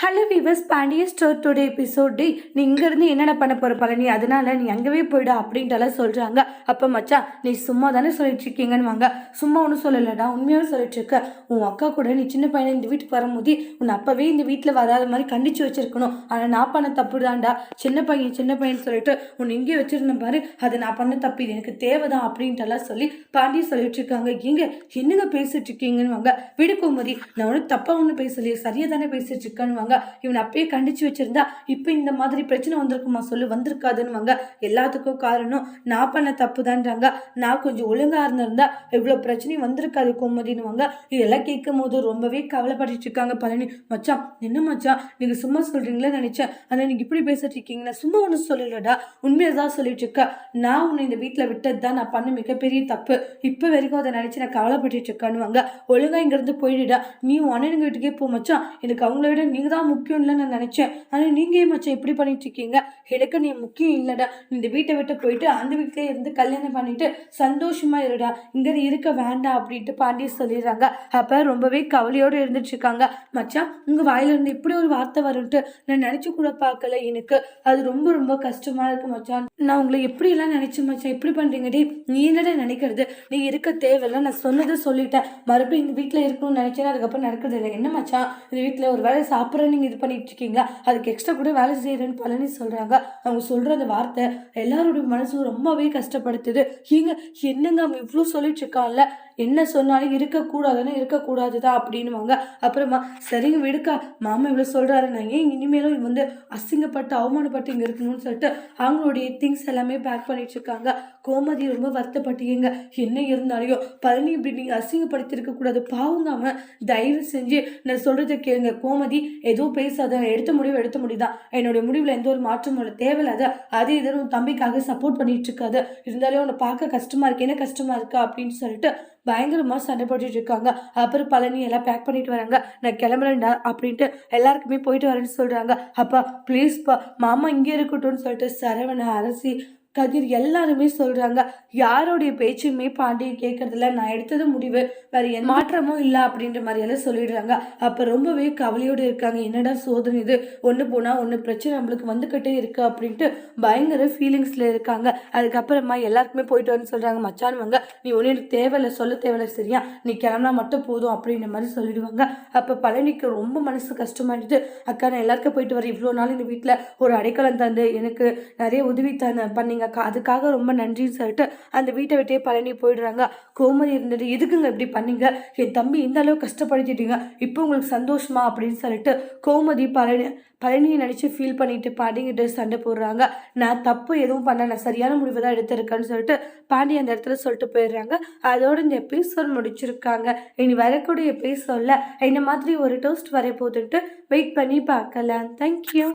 Hello விவஸ் Pandiya store today episode டே நீ இங்கேருந்து என்னென்ன பண்ண போகிற பழனி? அதனால நீ அங்கேவே போயிடு அப்படின்ட்டுலாம் சொல்கிறாங்க அப்போ மச்சா நீ சும்மா தானே சொல்லிட்டு இருக்கீங்கன்னு வாங்க. சும்மா ஒன்றும் சொல்லலடா உண்மையாக சொல்லிட்டு இருக்க. உன் அக்கா கூட நீ சின்ன பையனை இந்த வீட்டுக்கு வரும்போது உன்னை அப்போவே இந்த வீட்டில் வராத மாதிரி கண்டிச்சு வச்சுருக்கணும். ஆனால் நான் பண்ண தப்பு தான்டா சின்ன பையன் சின்ன பையன் சொல்லிட்டு உன்னை இங்கே வச்சுருந்த பாரு. அது நான் பண்ண தப்பு இது எனக்கு தேவைதான் அப்படின்ட்டுலாம் சொல்லி பாண்டிய சொல்லிட்டு இருக்காங்க. இங்கே என்னங்க பேசிட்டு இருக்கீங்கன்னு வாங்க. விடு நான் ஒன்றும் தப்பாக ஒன்றும் பேசலையே சரியாக தானே பேசிட்டு இருக்கேன்னு வாங்க. இவனை அப்பயே கண்டிச்சு வச்சிருந்தா இப்போ இந்த மாதிரி பிரச்சனை வந்திருக்குமா சொல்லு வந்திருக்காதுன்னுவாங்க. எல்லாத்துக்கும் காரணம் நான் பண்ண தப்பு தான்றாங்க நான் கொஞ்சம் ஒழுங்காக இருந்திருந்தா இவ்வளோ பிரச்சனையும் வந்திருக்காது கோமதினுவாங்க இதெல்லாம் கேட்கும் போது ரொம்பவே கவலைப்பட்டு இருக்காங்க பழனி. மச்சான் என்ன மச்சான்? நீங்கள் சும்மா சொல்கிறீங்களே நினச்சேன். ஆனால் நீங்கள் இப்படி பேசிட்டு இருக்கீங்கன்னா சும்மா ஒன்றும் சொல்லலடா. உண்மையை தான் சொல்லிட்டு இருக்க. நான் உன்னை இந்த வீட்டில் விட்டது தான். நான் பண்ண மிகப்பெரிய தப்பு. இப்போ வரைக்கும் அதை நினச்சி நான் கவலைப்பட்டு இருக்கானுவாங்க ஒழுங்காக ஒழுங்கா போயிடுடா. நீ உன் அண்ணனுங்க வீட்டுக்கே போ மச்சான். எனக்கு அவங்கள விட நீங்கள் தான் முக்கியம் இல்லைன்னு நான் நினைச்சேன். ஆனால் நீங்கள் மச்சா மச்சான் இப்படி பண்ணிட்டு இருக்கீங்க எனக்கு நீ முக்கியம் இல்லைடா. இந்த வீட்டை விட்டு போயிட்டு அந்த வீட்டிலே இருந்து கல்யாணம் பண்ணிட்டு சந்தோஷமா இருடா. இங்க நீ இருக்க வேண்டாம் அப்படின்ட்டு பாண்டிய சொல்லிடுறாங்க. அப்போ ரொம்பவே கவலையோடு இருந்துட்டு இருக்காங்க மச்சான் உங்க வாயிலிருந்து இப்படி ஒரு வார்த்தை வரும்ட்டு நான் நினச்சி கூட பார்க்கல எனக்கு. அது ரொம்ப ரொம்ப கஷ்டமா இருக்கு மச்சான். நான் உங்களை எப்படியெல்லாம் எல்லாம் மச்சான் எப்படி பண்ணுறீங்கடி நீ என்னடா நினைக்கிறது? நீ இருக்க தேவையில்ல. நான் சொன்னதை சொல்லிட்டேன். மறுபடியும் இந்த வீட்டில் இருக்கணும்னு நினச்சேன்னா அதுக்கப்புறம் நடக்கிறது இல்லை. என்ன மச்சான்? இந்த வீட்டில் ஒரு வேலை சாப்பிட்ற நீங்க இது பண்ணிட்டு இருக்கீங்களா அதுக்கு எக்ஸ்ட்ரா கூட வேலை செய்யறேன்னு பழனி சொல்றாங்க. அவங்க சொல்ற அந்த வார்த்தை எல்லாரோட மனசும் ரொம்பவே கஷ்டப்படுத்துது. இங்கே என்னங்க அவன் இவ்வளோ சொல்லிட்டு இருக்கான்ல என்ன சொன்னாலும் இருக்கக்கூடாதுன்னா இருக்கக்கூடாது தான் அப்படின்வாங்க அப்புறமா சரிங்க விடுக்கா மாமா இவ்வளோ சொல்கிறாரு நான் ஏன் இனிமேலும் வந்து அசிங்கப்பட்டு அவமானப்பட்டு இங்கே இருக்கணும்னு சொல்லிட்டு அவங்களுடைய திங்ஸ் எல்லாமே பேக் பண்ணிட்டு இருக்காங்க கோமதி ரொம்ப வருத்தப்பட்டீங்க என்ன இருந்தாலையும் பழனி இப்படி நீங்கள் அசிங்கப்படுத்திருக்க கூடாது பாவங்க அவன் தயவு செஞ்சு நான் சொல்கிறத கேளுங்க. கோமதி எதுவும் பேசாத எடுத்த முடிவு எடுத்த முடிதான் என்னுடைய முடிவில் எந்த ஒரு மாற்றமும் இல்லை. தேவையில்லாத அது இதில் உன் தம்பிக்காக சப்போர்ட் பண்ணிட்டு இருக்காது இருந்தாலும் உன்னை பார்க்க கஷ்டமா இருக்கு. என்ன கஷ்டமா இருக்கு அப்படின்னு சொல்லிட்டு பயங்கரமாக சண்டை போட்டுட்டு இருக்காங்க. அப்புறம் பழனி எல்லாம் பேக் பண்ணிட்டு வராங்க. நான் கிளம்புறேன்டா அப்படின்ட்டு எல்லாருக்குமே போயிட்டு வரேன்னு சொல்கிறாங்க அப்பா ப்ளீஸ்ப்பா மாமா இங்கே இருக்கட்டும்னு சொல்லிட்டு சரவண அரசி கதிர் எல்லாருமே சொல்றாங்க யாருடைய பேச்சுமே பாண்டியன் கேட்கறதில்ல நான் எடுத்தது முடிவு. வேற எந்த மாற்றமும் இல்லை அப்படின்ற மாதிரி எல்லாம் சொல்லிடுறாங்க. அப்ப ரொம்பவே கவலையோடு இருக்காங்க. என்னடா சோதனை இது? ஒன்று போனா ஒன்று பிரச்சனை நம்மளுக்கு வந்துக்கிட்டே இருக்கு அப்படின்ட்டு பயங்கர ஃபீலிங்ஸ்ல இருக்காங்க. அதுக்கப்புறமா எல்லாருக்குமே போயிட்டு வரேன்னு சொல்றாங்க. மச்சான் வாங்க நீ ஒன்று எனக்கு தேவையில்லை சொல்ல தேவையில்ல சரியா? நீ கிளம்புனா மட்டும் போதும் அப்படின்ற மாதிரி சொல்லிடுவாங்க. அப்ப பழனிக்கு ரொம்ப மனசு கஷ்டமாயிடுது. அக்கா நான் எல்லாருக்கும் போயிட்டு வரேன். இவ்வளோ நாள் இந்த வீட்டில் ஒரு அடைக்கலம் தந்து எனக்கு நிறைய உதவி தந்த பண்ணி அக்கா. அதுக்காக ரொம்ப நன்றின்னு சொல்லிட்டு அந்த வீட்டை விட்டே பழனி போயிடுறாங்க. கோமதி இருந்துட்டு எதுக்குங்க இப்படி பண்ணீங்க? என் தம்பி இந்த அளவு கஷ்டப்படுத்திட்டீங்க. இப்போ உங்களுக்கு சந்தோஷமா? அப்படின்னு சொல்லிட்டு கோமதி பழனி பழனியை நினச்சி ஃபீல் பண்ணிட்டு பாண்டிகிட்ட சண்டை போடுறாங்க. நான் தப்பு எதுவும் பண்ண சரியான முடிவு தான் எடுத்திருக்கேன்னு சொல்லிட்டு பாண்டி அந்த இடத்துல சொல்லிட்டு போயிடுறாங்க. அதோட இந்த எபிசோட் முடிச்சிருக்காங்க. இனி வரக்கூடிய எபிசோடில் இந்த மாதிரி ஒரு டோஸ்ட் வர போதுன்ட்டு வெயிட் பண்ணி பார்க்கலாம். தேங்க்யூ